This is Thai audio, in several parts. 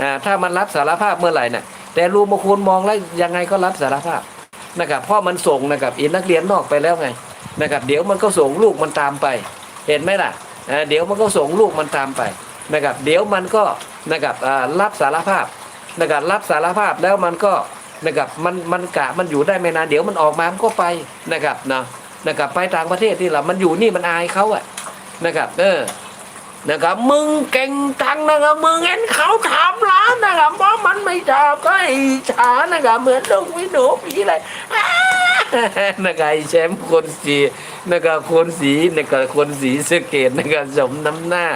อ่าถ้ามันรับสารภาพเมื่อไหร่น่ะแต่รูมคุณมองแล้วยังไงก็รับสารภาพนะครับเพราะมันส่งนะครับอีนักเรียนนอกไปแล้วไงนะครับเดี๋ยวมันก็ส่งลูกมันตามไป เห็นไหมล่ะอ่าเดี๋ยวมันก็ส่งลูกมันตามไปนะครับเดี๋ยวมันก็นะครับอ่ารับสารภาพนะครับรับสารภาพแล้วมันก็นะครับมันมันกะมันอยู่ได้ไม่นานเดี๋ยวมันออกมามันก็ไปนะครับเนาะนะครับไปต่างประเทศที่เรามันอยู่นี่มันอายเขาอะนะครับเออ นะครับ มึงเก่งจังนะครับมึงเห็นเขาทำร้านนะครับเพราะมันไม่ชอบก็อิจฉานะครับ เหมือนลูกวิหนูผีอะไรนะครับไอ้แชมป์คนสีนะครับคนสีนะครับคนสีสะเกตนะครับสมน้ำหน้า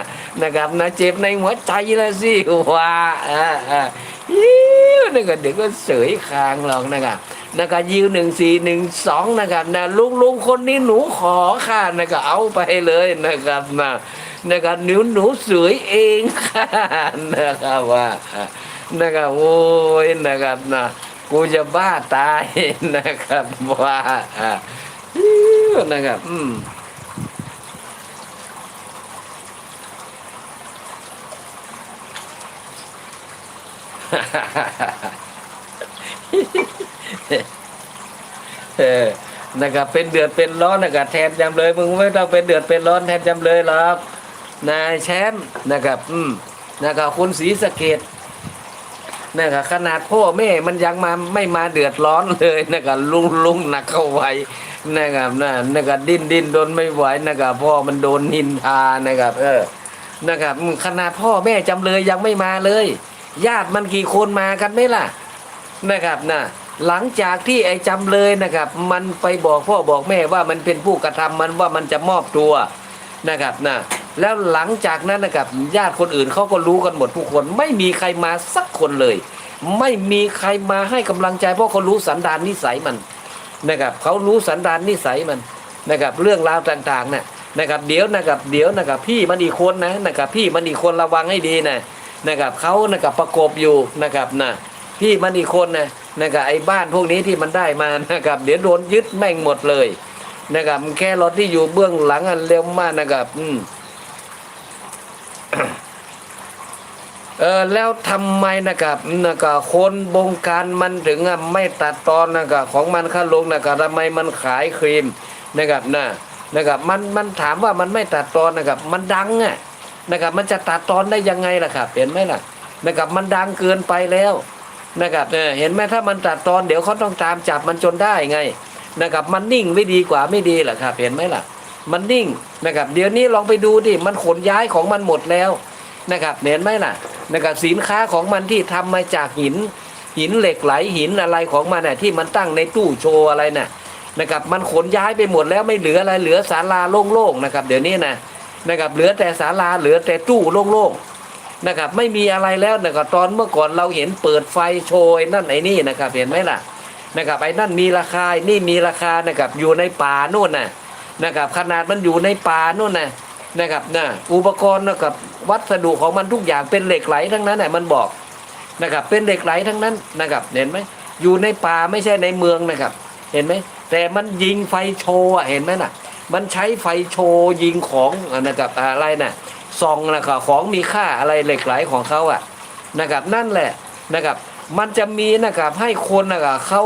นะครับนะเจ็บในหัวใจแล้วสิว่าอ่าอ่ายิ้วนะครับเดี๋ยวก็เสยคางหรอกนะครับนะครับยิวหนึ่งสี่หนึ่งสองนะครับนะลุงลุงคนนี้หนูขอค่ะนะครับเอาไปเลยนะครับนะ นะครับหนูหนูสวยเองค่ะนะครับว่านะครับโอ้ยนะครับนะกูจะบ้าตายนะครับว่าอะนะครับอืมเออนะครับเป็นเดือดเป็นร้อนนะครับแทนจำเลยมึงไม่ต้องเป็นเดือดเป็นร้อนแทนจำเลยหรอก นายแชมป์นะครับอืมนะครับคุณศรีสะเกดนะครับขนาดพ่อแม่มันยังมาไม่มาเดือดร้อนเลยนะครับลุงลุงหนักเข้าไว้นะครับนะนะครับดิ้นดิ้นโดนไม่ไหวนะครับพ่อมันโดนนินทานะครับ เออนะครับขนาดพ่อแม่จำเลยยังไม่มาเลย ญาติมันกี่คนมากันไหมล่ะนะครับนะหลังจากที่ไอ้จำเลยนะครับ มันไปบอกพ่อบอกแม่ว่ามันเป็นผู้กระทำมันว่ามันจะมอบตัวนะครับนะ แล้วหลังจากนั้นนะครับญาติคนอื่นเขาก็รู้กันหมดทุกคน ไม่มีใครมาสักคนเลย ไม่มีใครมาให้กำลังใจเพราะเขารู้สันดานนิสัยมันนะครับเขารู้สันดานนิสัยมันนะครับเรื่องราวต่างๆน่ะนะครับเดี๋ยวนะครับเดี๋ยวนะครับพี่มันอีกคนนะนะครับพี่มันอีกคนระวังให้ดีนะนะครับเขานะครับประกบอยู่นะครับนะพี่มันอีกคนนะนะครับไอ้บ้านพวกนี้ที่มันได้มานะครับเดี๋ยวโดนยึดแม่งหมดเลยนะครับแค่รถที่อยู่เบื้องหลังอันเร็วมากนะครับอืม เออแล้วทำไมนะครับนะครับคนบงการมันถึงไม่ตัดตอนนะครับของมันค่าลงนะครับทำไมมันขายครีมนะครับนะนะครับมันมันถามว่ามันไม่ตัดตอนนะครับมันดังอะนะครับมันจะตัดตอนได้ยังไงล่ะครับเห็นไหมล่ะนะครับมันดังเกินไปแล้วนะครับเนี่ยเห็นไหมถ้ามันตัดตอนเดี๋ยวเขาต้องตามจับมันจนได้ไงนะครับมันนิ่งไม่ดีกว่าไม่ดีเหรอครับเห็นไหมล่ะ มันนิ่งนะครับเดี๋ยวนี้ลองไปดูดิมันขนย้ายของมันหมดแล้วนะครับเห็นไหมล่ะ นะครับสินค้าของมันที่ทำมาจากหิน หินเหล็กไหลหินอะไรของมันน่ะที่มันตั้งในตู้โชว์อะไรน่ะนะครับมันขนย้ายไปหมดแล้วไม่เหลืออะไรเหลือศาลาโล่งๆนะครับเดี๋ยวนี้นะนะครับเหลือแต่ศาลาเหลือแต่ตู้โล่งๆนะครับไม่มีอะไรแล้วนะครับตอนเมื่อก่อนเราเห็นเปิดไฟโชยนั่นไอ้นี่นะครับเห็นไหมล่ะนะครับไอ้นั่นมีราคานี่มีราคานะครับอยู่ในป่าโน่นน่ะนะครับขนาดมันอยู่ในป่าโน่นน่ะ นะครับนะอุปกรณ์นะครับวัสดุของมันทุกอย่างเป็นเหล็กไหลทั้งนั้นน่ะมันบอกนะครับเป็นเหล็กไหลทั้งนั้นนะครับเห็นไหมอยู่ในป่าไม่ใช่ในเมืองนะครับ เห็นไหมแต่มันยิงไฟโชว์เห็นไหมน่ะ มันใช้ไฟโชว์ยิงของนะครับอะไรน่ะซองนะครับของมีค่าอะไรเหล็กไหลของเขาอะนะครับนั่นแหละนะครับ มันจะมีนะครับให้คนนะครับเขา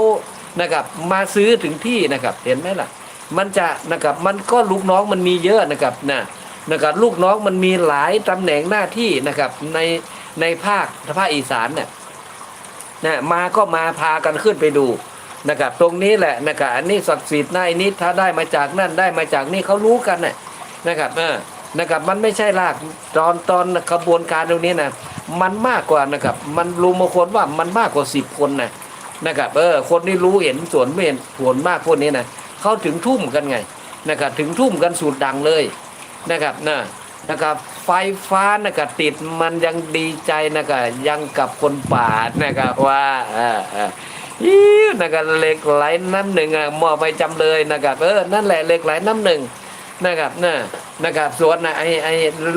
นะครับมาซื้อถึงที่นะครับเห็นไหมล่ะ มันจะนะครับมันก็ลูกน้องมันมีเยอะนะครับนะ นะครับลูกน้องมันมีหลายตำแหน่งหน้าที่นะครับในในภาคภาคอีสานเนี่ยนะมาก็มาพากันขึ้นไปดูนะครับตรงนี้แหละนะครับอันนี้ศักดิ์สิทธิ์นะอันนี้ถ้าได้มาจากนั่นได้มาจากนี่เขารู้กันน่ะนะครับเออนะครับมันไม่ใช่ลากตอนตอนขบวนการตรงนี้นะมันมากกว่านะครับมันรู้มาคนว่ามันมากกว่าสิบคนนะนะครับเออคนที่รู้เห็นส่วนไม่เห็นผลมากพวกนี้นะเขาถึงทุ่มกันไงนะครับถึงทุ่มกันสุดดังเลย นะครับนะนะครับไฟฟ้านะครับติดมันยังดีใจนะครับยังกับคนป่านะครับว่าเออเอออิ้วนะครับเหล็กไหลน้ำหนึ่งอะมอบไปจำเลยนะครับเออนั่นแหละเหล็กไหลน้ำหนึ่งนะครับนะนะครับส่วนนะไอไอ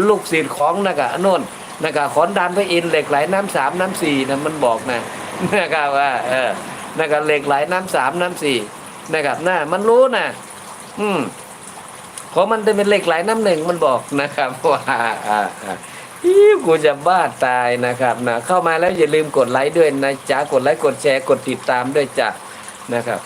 ลูกศิษย์ของนะครับโน่นนะครับขอนดานพระอินเหล็กไหลน้ำสามน้ำสี่นะมันบอกนะนะครับว่าเออนะครับเหล็กไหลน้ำสามน้ำสี่นะครับน่ะมันรู้นะอืม ของมันจะเป็นเหล็กไหลน้ำหนึ่งมันบอกนะครับว่าอ่าอ่าอิ๊วกูจะบ้าตายนะครับนะเข้ามาแล้วอย่าลืมกดไลค์ด้วยนะจ๊ะกดไลค์กดแชร์กดติดตามด้วยจ้ะนะครับ